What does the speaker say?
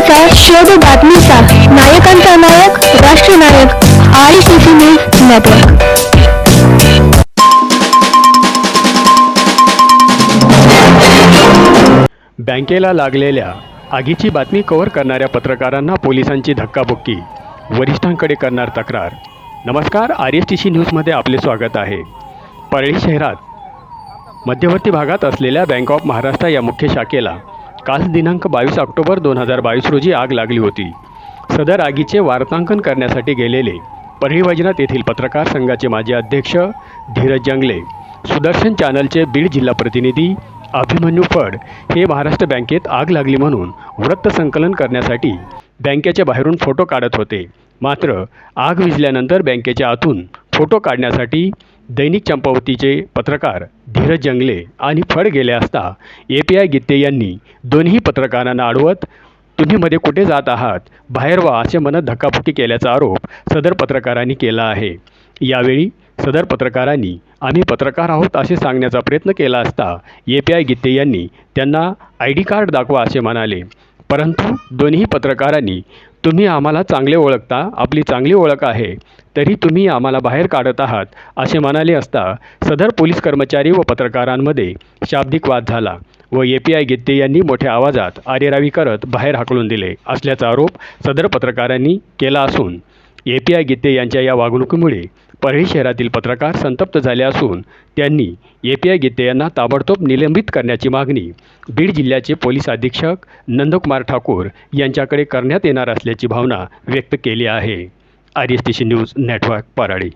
सत्याचा शोध बातमीचा नायकांचा नायक राष्ट्रनायक I C C news network. बँकेला लागलेल्या आगीची बातमी कव्हर करणाऱ्या पत्रकारांना पोलिसांची धक्काबुक्की. वरिष्ठांकडे करणार तक्रार. नमस्कार आर एस टी सी न्यूजमध्ये आपले स्वागत आहे. परळी शहरात मध्यवर्ती भागात असलेल्या बँक ऑफ महाराष्ट्र या मुख्य शाखेला काल दिनांक बावीस ऑक्टोबर दोन हजार बावीस रोजी आग लागली होती. सदर आगीचे वार्तांकन करण्यासाठी गेलेले परिवजनात येथील पत्रकार संघाचे माजी अध्यक्ष धीरज जंगले सुदर्शन चॅनलचे बीड जिल्हा प्रतिनिधी अभिमन्यू फड हे महाराष्ट्र बँकेत आग लागली म्हणून वृत्तसंकलन करण्यासाठी बँकेच्या बाहेरून फोटो काढत होते. मात्र आग विझल्यानंतर बँकेच्या आतून फोटो काढण्यासाठी दैनिक चंपावतीचे पत्रकार धीरज जंगले आणि फड गेले असता ए पी आय गित्ते यांनी दोन्ही पत्रकारांना अडवत तुम्ही मध्ये कुठे जात आहात? बाहेर व्हा असे म्हणत धक्काबुक्की केल्याचा आरोप सदर पत्रकारांनी केला आहे. यावेळी सदर पत्रकारांनी आम्ही पत्रकार आहोत असे सांगण्याचा प्रयत्न केला असता ए पी आय गित्ते यांनी त्यांना आय डी कार्ड दाखवा असे म्हणाले. परंतु दोन्ही पत्रकारांनी तुम्ही आम्हाला चांगले ओळखता आपली चांगली ओळख आहे तरी तुम्ही आम्हाला बाहेर काढत आहात असे म्हणाले असता सदर पोलीस कर्मचारी व पत्रकारांमध्ये शाब्दिक वाद झाला व ए पी आय गित्ते यांनी मोठ्या आवाजात आरेरावी करत बाहेर हाकलून दिले असल्याचा आरोप सदर पत्रकारांनी केला असून ए पी आय गित्ते यांच्या या वागणुकीमुळे परळी शहरातील पत्रकार संतप्त झाले असून त्यांनी ए पी आय गित्ते यांना ताबडतोब निलंबित करण्याची मागणी बीड जिल्ह्याचे पोलीस अधीक्षक नंदकुमार ठाकूर यांच्याकडे करण्यात येणार असल्याची भावना व्यक्त केली आहे. R S T C news network Parli.